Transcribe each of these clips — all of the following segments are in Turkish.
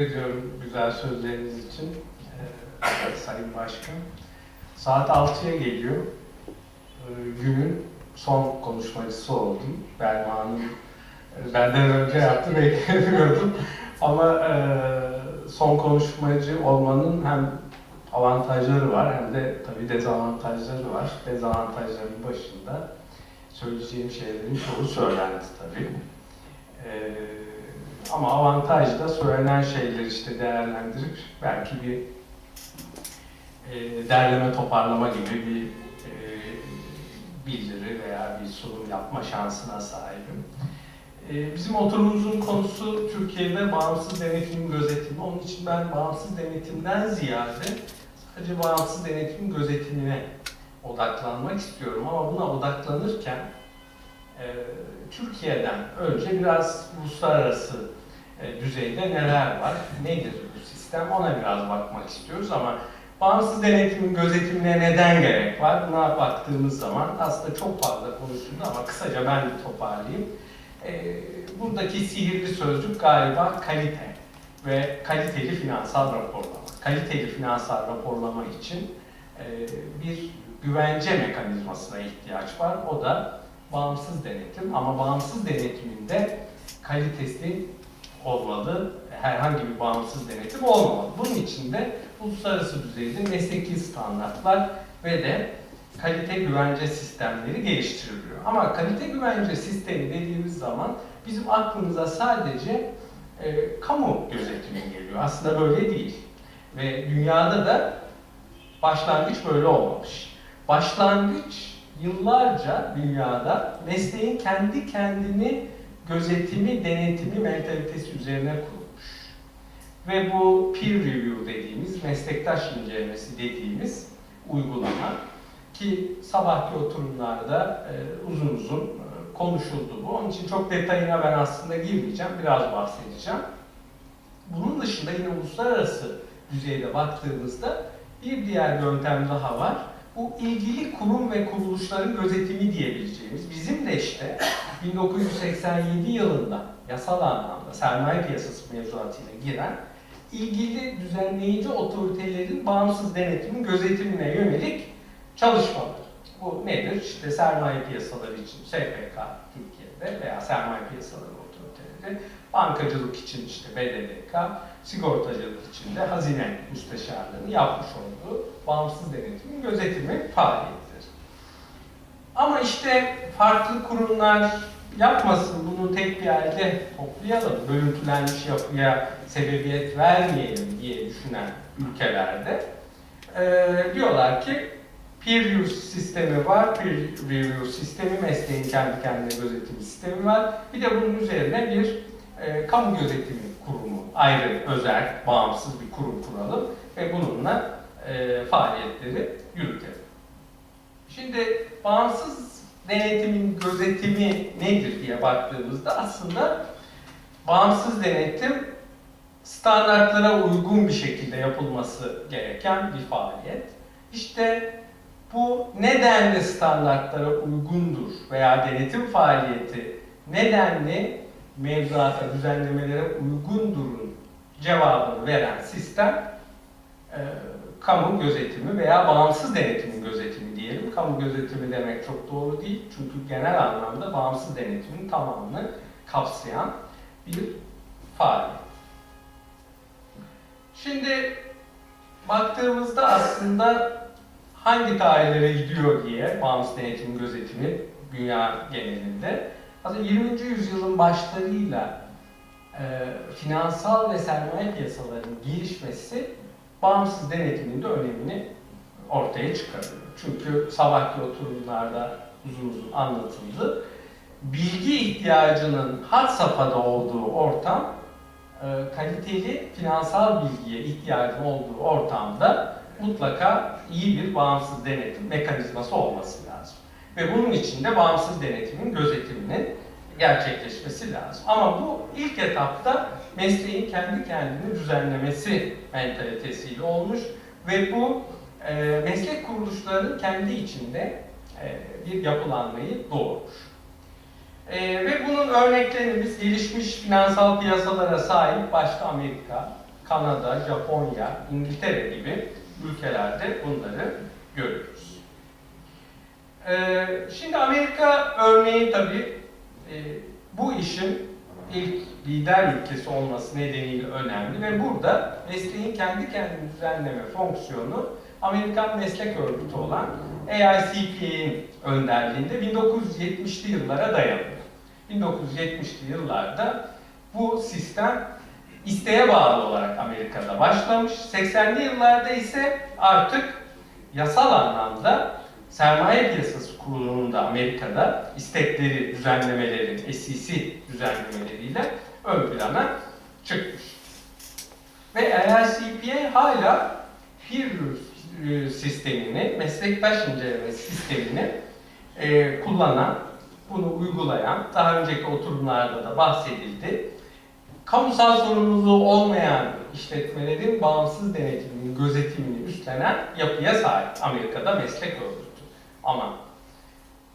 ediyorum güzel sözleriniz için ee, Sayın Başkan. Saat 6'ya geliyor. Ee, günün son konuşmacısı oldum. Belma Hanım benden önce yaptı beklemiyordum. Ama e, son konuşmacı olmanın hem avantajları var hem de tabii dezavantajları var. Dezavantajların başında söyleyeceğim şeylerin çoğu söylendi tabii. Ee, ama avantaj da söylenen şeyleri işte değerlendirip belki bir e, derleme toparlama gibi bir e, bildiri veya bir sunum yapma şansına sahibim. E, bizim oturumumuzun konusu Türkiye'de bağımsız denetim gözetimi. Onun için ben bağımsız denetimden ziyade sadece bağımsız denetim gözetimine odaklanmak istiyorum. Ama buna odaklanırken e, Türkiye'den önce biraz uluslararası düzeyde neler var, nedir bu sistem ona biraz bakmak istiyoruz ama bağımsız denetimin gözetimine neden gerek var buna baktığımız zaman aslında çok fazla konuşuldu ama kısaca ben bir toparlayayım. E, buradaki sihirli sözcük galiba kalite ve kaliteli finansal raporlama. Kaliteli finansal raporlama için e, bir güvence mekanizmasına ihtiyaç var. O da bağımsız denetim ama bağımsız denetiminde kalitesi olmalı, herhangi bir bağımsız denetim olmamalı. Bunun için de uluslararası düzeyde mesleki standartlar ve de kalite güvence sistemleri geliştiriliyor. Ama kalite güvence sistemi dediğimiz zaman bizim aklımıza sadece e, kamu gözetimi geliyor. Aslında böyle değil. Ve dünyada da başlangıç böyle olmamış. Başlangıç yıllarca dünyada mesleğin kendi kendini gözetimi, denetimi mentalitesi üzerine kurulmuş. Ve bu peer review dediğimiz, meslektaş incelemesi dediğimiz uygulama ki sabahki oturumlarda e, uzun uzun e, konuşuldu bu. Onun için çok detayına ben aslında girmeyeceğim, biraz bahsedeceğim. Bunun dışında yine uluslararası düzeyde baktığımızda bir diğer yöntem daha var bu ilgili kurum ve kuruluşların gözetimi diyebileceğimiz bizim de işte 1987 yılında yasal anlamda sermaye piyasası mevzuatıyla giren ilgili düzenleyici otoritelerin bağımsız denetimin gözetimine yönelik çalışmalar. Bu nedir? İşte sermaye piyasaları için SPK Türkiye'de veya sermaye piyasaları otoriteleri, bankacılık için işte BDDK, sigortacılık için de hazine müsteşarlığını yapmış olduğu bağımsız denetimin gözetimi faaliyettir. Ama işte farklı kurumlar yapmasın, bunu tek bir elde toplayalım, bölüntülenmiş yapıya sebebiyet vermeyelim diye düşünen ülkelerde e, diyorlar ki peer review sistemi var, peer review sistemi, mesleğin kendi kendine gözetimi sistemi var. Bir de bunun üzerine bir e, kamu gözetimi kurumu, ayrı, özel, bağımsız bir kurum kuralım ve bununla e, faaliyetleri yürütelim. Şimdi bağımsız denetimin gözetimi nedir diye baktığımızda aslında bağımsız denetim standartlara uygun bir şekilde yapılması gereken bir faaliyet. İşte bu nedenli standartlara uygundur veya denetim faaliyeti nedenli mevzuata, düzenlemelere uygundurun cevabını veren sistem e, kamu gözetimi veya bağımsız denetimin gözetimi diyelim. Kamu gözetimi demek çok doğru değil. Çünkü genel anlamda bağımsız denetimin tamamını kapsayan bir faaliyet. Şimdi baktığımızda aslında hangi tarihlere gidiyor diye bağımsız denetimin gözetimi dünya genelinde aslında 20. yüzyılın başlarıyla e, finansal ve sermaye piyasalarının gelişmesi bağımsız denetimin de önemini ortaya çıkarıyor. Çünkü sabahki oturumlarda uzun uzun anlatıldı. Bilgi ihtiyacının had safhada olduğu ortam, e, kaliteli finansal bilgiye ihtiyacın olduğu ortamda mutlaka iyi bir bağımsız denetim mekanizması olması lazım. Ve bunun için de bağımsız denetimin gözetiminin gerçekleşmesi lazım. Ama bu ilk etapta mesleğin kendi kendini düzenlemesi mentalitesiyle olmuş ve bu e, meslek kuruluşlarının kendi içinde e, bir yapılanmayı doğurmuş. E, ve bunun örneklerini biz gelişmiş finansal piyasalara sahip başta Amerika, Kanada, Japonya, İngiltere gibi ülkelerde bunları görüyoruz. Ee, şimdi Amerika örneği tabii e, bu işin ilk lider ülkesi olması nedeniyle önemli ve burada mesleğin kendi kendini düzenleme fonksiyonu Amerikan meslek örgütü olan AICPA'nin önderliğinde 1970'li yıllara dayanıyor. 1970'li yıllarda bu sistem isteğe bağlı olarak Amerika'da başlamış. 80'li yıllarda ise artık yasal anlamda sermaye piyasası kurulunun da Amerika'da istekleri, düzenlemeleri, SEC düzenlemeleriyle ön plana çıkmış. Ve AICPA hala review sistemini, meslektaş inceleme sistemini e, kullanan, bunu uygulayan, daha önceki oturumlarda da bahsedildi. Kamusal sorumluluğu olmayan işletmelerin bağımsız denetimini, gözetimini üstlenen yapıya sahip Amerika'da meslek örgütü. Ama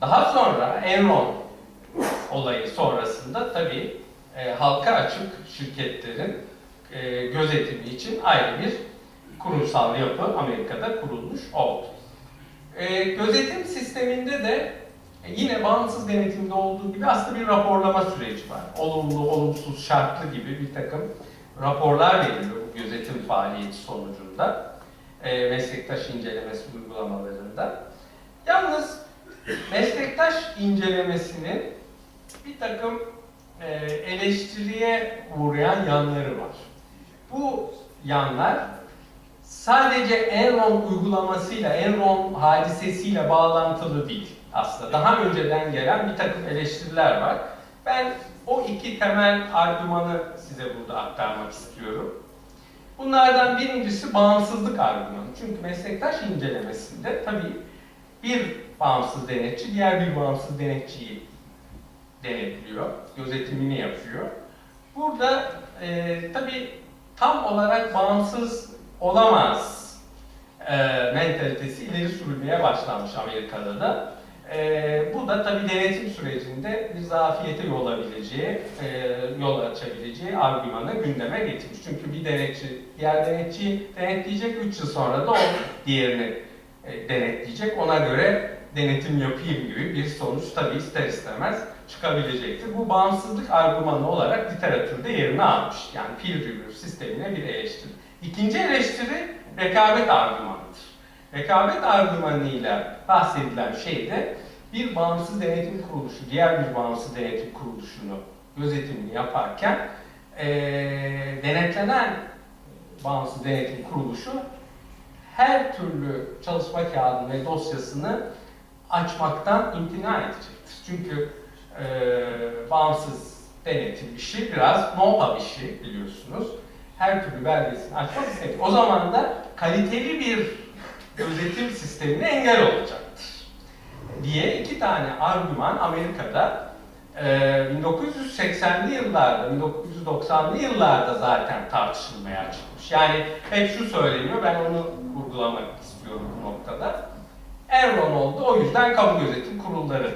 daha sonra Enron olayı sonrasında tabii e, halka açık şirketlerin e, gözetimi için ayrı bir kurumsal yapı Amerika'da kurulmuş oldu. E, gözetim sisteminde de yine bağımsız denetimde olduğu gibi aslında bir raporlama süreci var. Olumlu, olumsuz, şartlı gibi bir takım raporlar veriliyor bu gözetim faaliyeti sonucunda. E, meslektaş incelemesi uygulamalarında. Yalnız meslektaş incelemesinin bir takım e, eleştiriye uğrayan yanları var. Bu yanlar sadece Enron uygulamasıyla, Enron hadisesiyle bağlantılı değil aslında. Daha önceden gelen bir takım eleştiriler var. Ben o iki temel argümanı size burada aktarmak istiyorum. Bunlardan birincisi bağımsızlık argümanı. Çünkü meslektaş incelemesinde tabii bir bağımsız denetçi diğer bir bağımsız denetçiyi denetliyor, gözetimini yapıyor. Burada e, tabii tam olarak bağımsız olamaz e, mentalitesi ileri sürülmeye başlanmış Amerika'da da. E, bu da tabii denetim sürecinde bir zafiyete yol alabileceği, e, yol açabileceği argümanı gündeme getirmiş. Çünkü bir denetçi diğer denetçiyi denetleyecek, 3 yıl sonra da o diğerini e, denetleyecek. Ona göre denetim yapayım gibi bir sonuç tabii ister istemez çıkabilecektir. Bu bağımsızlık argümanı olarak literatürde yerini almış. Yani peer review sistemine bir eleştiri. İkinci eleştiri rekabet argümanıdır. Rekabet argümanıyla bahsedilen şey de bir bağımsız denetim kuruluşu, diğer bir bağımsız denetim kuruluşunu gözetimini yaparken ee, denetlenen bağımsız denetim kuruluşu her türlü çalışma kağıdını ve dosyasını açmaktan imtina edecektir. Çünkü e, bağımsız denetim işi biraz know işi biliyorsunuz. Her türlü belgesini açmak istemiyor. O zaman da kaliteli bir gözetim sistemine engel olacaktır. Diye iki tane argüman Amerika'da e, 1980'li yıllarda, 1990'lı yıllarda zaten tartışılmaya çıkmış. Yani hep şu söyleniyor, ben onu vurgulamak istiyorum bu noktada. Enron oldu, o yüzden kamu gözetim kurulları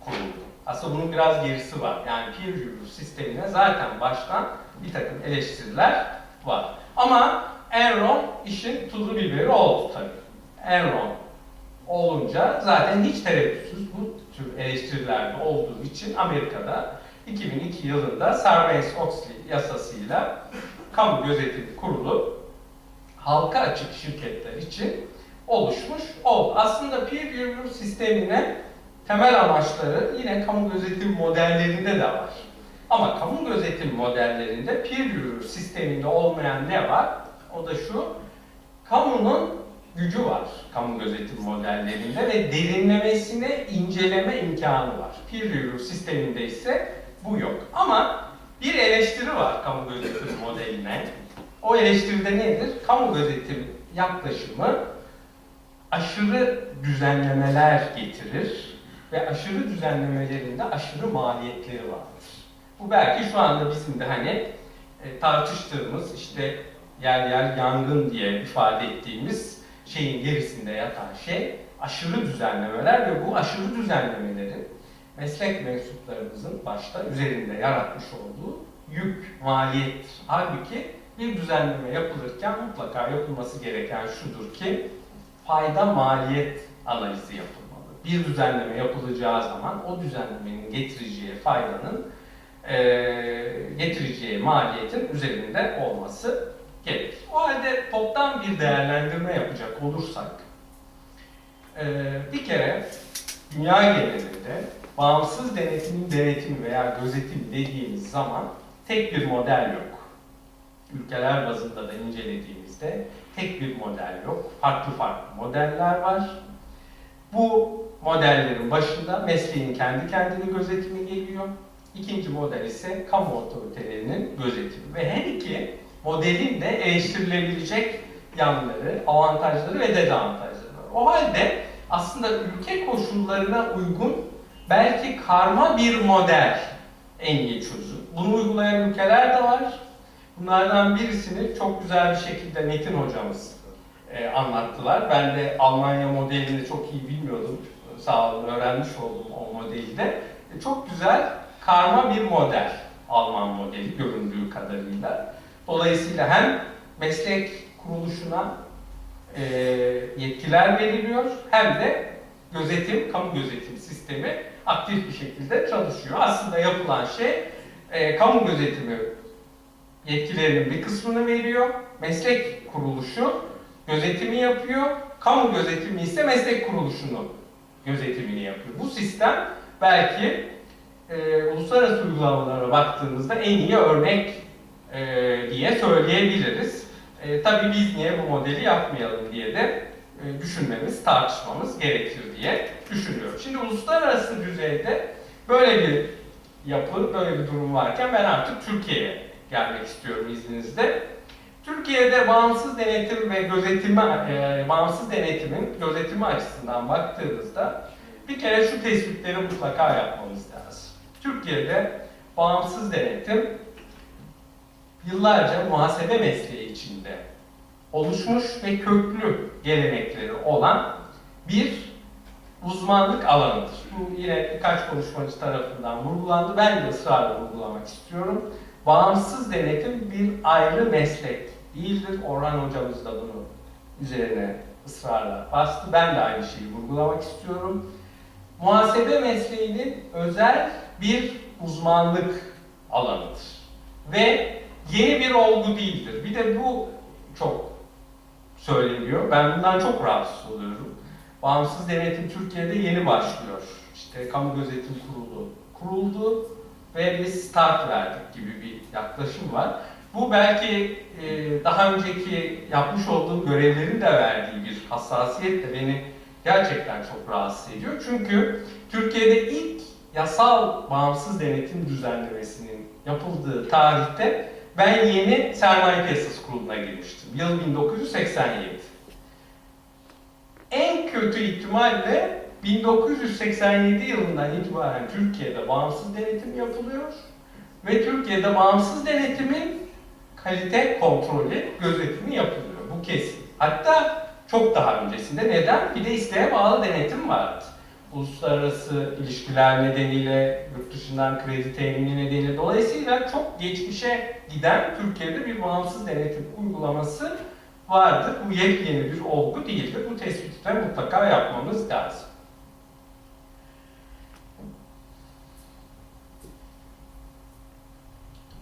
kuruldu. Aslında bunun biraz gerisi var. Yani peer review sistemine zaten baştan bir takım eleştiriler var. Ama Enron işin tuzu biberi oldu tabii. Enron olunca zaten hiç tereddütsüz bu tür eleştirilerde olduğu için Amerika'da 2002 yılında Sarbanes-Oxley yasasıyla kamu gözetim kurulu halka açık şirketler için oluşmuş oldu. Aslında peer review sistemine temel amaçları yine kamu gözetim modellerinde de var. Ama kamu gözetim modellerinde peer review sisteminde olmayan ne var? O da şu, kamunun gücü var kamu gözetim modellerinde ve derinlemesine inceleme imkanı var. Peer review sisteminde ise bu yok. Ama bir eleştiri var kamu gözetim modeline. O eleştiride nedir? Kamu gözetim yaklaşımı aşırı düzenlemeler getirir ve aşırı düzenlemelerinde aşırı maliyetleri vardır. Bu belki şu anda bizim de hani e, tartıştığımız işte yer yer yangın diye ifade ettiğimiz şeyin gerisinde yatan şey aşırı düzenlemeler ve bu aşırı düzenlemelerin meslek mensuplarımızın başta üzerinde yaratmış olduğu yük, maliyet. Halbuki bir düzenleme yapılırken mutlaka yapılması gereken şudur ki fayda maliyet analizi yapılmalı. Bir düzenleme yapılacağı zaman o düzenlemenin getireceği faydanın eee, getireceği maliyetin üzerinde olması gerekir. O halde toptan bir değerlendirme yapacak olursak eee, bir kere dünya genelinde bağımsız denetimin denetimi veya gözetimi dediğimiz zaman tek bir model yok. Ülkeler bazında da incelediğimizde tek bir model yok. Farklı farklı modeller var. Bu modellerin başında mesleğin kendi kendine gözetimi geliyor. İkinci model ise kamu otoritelerinin gözetimi. Ve her iki modelin de eleştirilebilecek yanları, avantajları ve dezavantajları var. O halde aslında ülke koşullarına uygun belki karma bir model en iyi çözüm. Bunu uygulayan ülkeler de var. Bunlardan birisini çok güzel bir şekilde Metin hocamız e, anlattılar. Ben de Almanya modelini çok iyi bilmiyordum. Sağ olun öğrenmiş oldum o modeli de. E, çok güzel karma bir model Alman modeli göründüğü kadarıyla. Dolayısıyla hem meslek kuruluşuna e, yetkiler veriliyor hem de gözetim, kamu gözetim sistemi aktif bir şekilde çalışıyor. Aslında yapılan şey e, kamu gözetimi yetkilerinin bir kısmını veriyor. Meslek kuruluşu gözetimi yapıyor. Kamu gözetimi ise meslek kuruluşunun gözetimini yapıyor. Bu sistem belki e, uluslararası uygulamalara baktığımızda en iyi örnek e, diye söyleyebiliriz. E, tabii biz niye bu modeli yapmayalım diye de e, düşünmemiz, tartışmamız gerekir diye düşünüyorum. Şimdi uluslararası düzeyde böyle bir yapı, böyle bir durum varken ben artık Türkiye'ye gelmek istiyorum izninizle. Türkiye'de bağımsız denetim ve gözetimi, e, bağımsız denetimin gözetimi açısından baktığımızda bir kere şu tespitleri mutlaka yapmamız. Türkiye'de bağımsız denetim yıllarca muhasebe mesleği içinde oluşmuş ve köklü gelenekleri olan bir uzmanlık alanıdır. Bu yine birkaç konuşmacı tarafından vurgulandı. Ben de ısrarla vurgulamak istiyorum. Bağımsız denetim bir ayrı meslek değildir. Orhan hocamız da bunu üzerine ısrarla bastı. Ben de aynı şeyi vurgulamak istiyorum. Muhasebe mesleğinin özel bir uzmanlık alanıdır. Ve yeni bir olgu değildir. Bir de bu çok söyleniyor. Ben bundan çok rahatsız oluyorum. Bağımsız denetim Türkiye'de yeni başlıyor. İşte kamu gözetim kurulu kuruldu ve biz start verdik gibi bir yaklaşım var. Bu belki e, daha önceki yapmış olduğum görevlerin de verdiği bir hassasiyet de beni gerçekten çok rahatsız ediyor. Çünkü Türkiye'de ilk yasal bağımsız denetim düzenlemesinin yapıldığı tarihte ben yeni sermaye piyasası kuruluna girmiştim. Yıl 1987. En kötü ihtimalle 1987 yılından itibaren Türkiye'de bağımsız denetim yapılıyor ve Türkiye'de bağımsız denetimin kalite kontrolü, gözetimi yapılıyor. Bu kesin. Hatta çok daha öncesinde neden? Bir de isteğe bağlı denetim vardı. Uluslararası ilişkiler nedeniyle, yurt dışından kredi temini nedeniyle. Dolayısıyla çok geçmişe giden Türkiye'de bir bağımsız denetim uygulaması vardır. Bu yepyeni bir olgu değildir. Bu tespiti de mutlaka yapmamız lazım.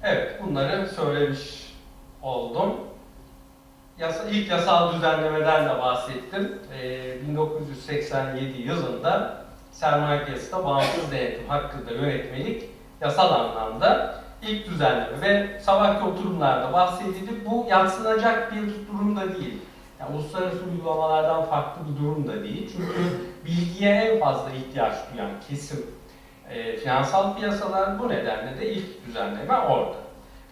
Evet, bunları söylemiş oldum. Yasa, ilk yasal düzenlemeden de bahsettim. Ee, 1987 yılında sermaye piyasasında bağımsız denetim hakkında yönetmelik yasal anlamda ilk düzenleme ve sabahki oturumlarda bahsedildi. Bu yatsınacak bir durum da değil. Yani uluslararası uygulamalardan farklı bir durum da değil. Çünkü bilgiye en fazla ihtiyaç duyan kesim e, finansal piyasalar bu nedenle de ilk düzenleme orada.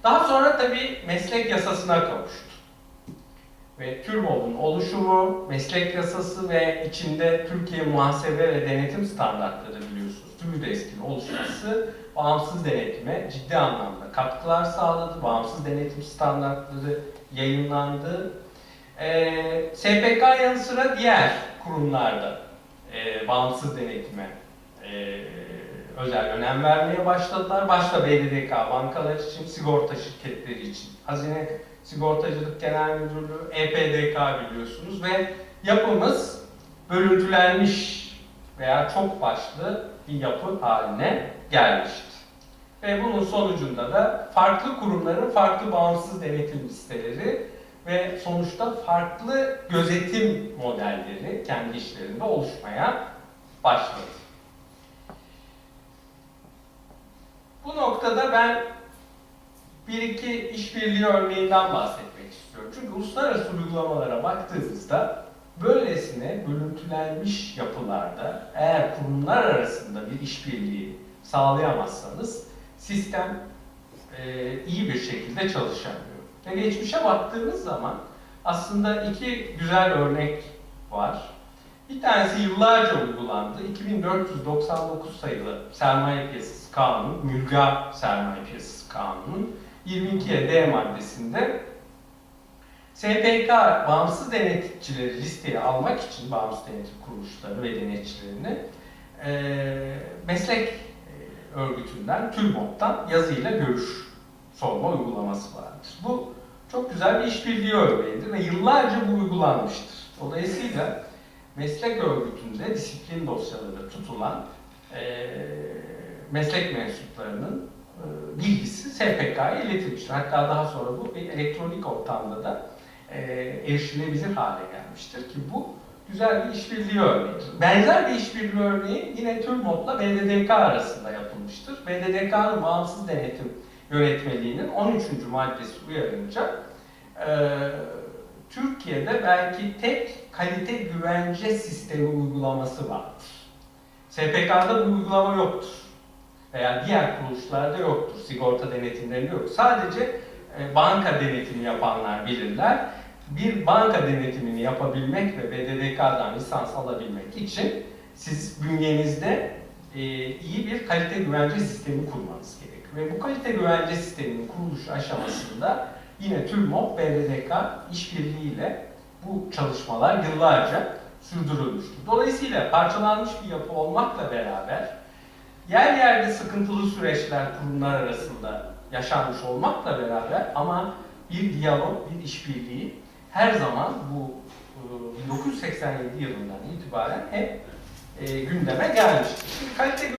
Daha sonra tabii meslek yasasına kavuştu. Ve TÜRMOB'un oluşumu, meslek yasası ve içinde Türkiye muhasebe ve denetim standartları biliyorsunuz. TÜBİDESK'in oluşması bağımsız denetime ciddi anlamda katkılar sağladı. Bağımsız denetim standartları yayınlandı. Ee, SPK yanı sıra diğer kurumlarda e, bağımsız denetime e, özel önem vermeye başladılar. Başta BDDK, bankalar için, sigorta şirketleri için, hazine Sigortacılık Genel Müdürlüğü, EPDK biliyorsunuz ve yapımız bölüntülenmiş veya çok başlı bir yapı haline gelmişti. Ve bunun sonucunda da farklı kurumların farklı bağımsız denetim listeleri ve sonuçta farklı gözetim modelleri kendi işlerinde oluşmaya başladı. Bu noktada ben bir iki işbirliği örneğinden bahsetmek istiyorum. Çünkü uluslararası uygulamalara baktığımızda böylesine bölüntülenmiş yapılarda eğer kurumlar arasında bir işbirliği sağlayamazsanız sistem e, iyi bir şekilde çalışamıyor. Ve geçmişe baktığımız zaman aslında iki güzel örnek var. Bir tanesi yıllarca uygulandı. 2499 sayılı sermaye piyasası kanunu, mülga sermaye piyasası kanunun 22'ye D maddesinde SPK bağımsız denetçileri listeye almak için bağımsız denetim kuruluşları ve denetçilerini eee meslek e, örgütünden, TÜRMOP'tan yazıyla görüş sorma uygulaması vardır. Bu çok güzel bir işbirliği örneğidir ve yıllarca bu uygulanmıştır. Dolayısıyla meslek örgütünde disiplin dosyaları tutulan eee, meslek mensuplarının e, bilgisi SPK'ya iletilmiştir. Hatta daha sonra bu bir elektronik ortamda da e, erişilebilir hale gelmiştir ki bu güzel bir işbirliği örneğidir. Benzer bir işbirliği örneği yine TÜRMOP'la BDDK arasında yapılmıştır. BDDK'nın bağımsız denetim yönetmeliğinin 13. maddesi uyarınca e, Türkiye'de belki tek kalite güvence sistemi uygulaması vardır. SPK'da bu uygulama yoktur. Veya diğer kuruluşlarda yoktur. Sigorta denetimlerinde yok. Sadece e, banka denetimi yapanlar bilirler. Bir banka denetimini yapabilmek ve BDDK'dan lisans alabilmek için siz bünyenizde e, iyi bir kalite güvence sistemi kurmanız gerekiyor. Ve bu kalite güvence sisteminin kuruluş aşamasında yine TÜRMOP, BDDK işbirliğiyle bu çalışmalar yıllarca sürdürülmüştür. Dolayısıyla parçalanmış bir yapı olmakla beraber yer yerde sıkıntılı süreçler kurumlar arasında yaşanmış olmakla beraber ama bir diyalog, bir işbirliği her zaman bu e, 1987 yılından itibaren hep e, gündeme gelmiştir. Şimdi kalite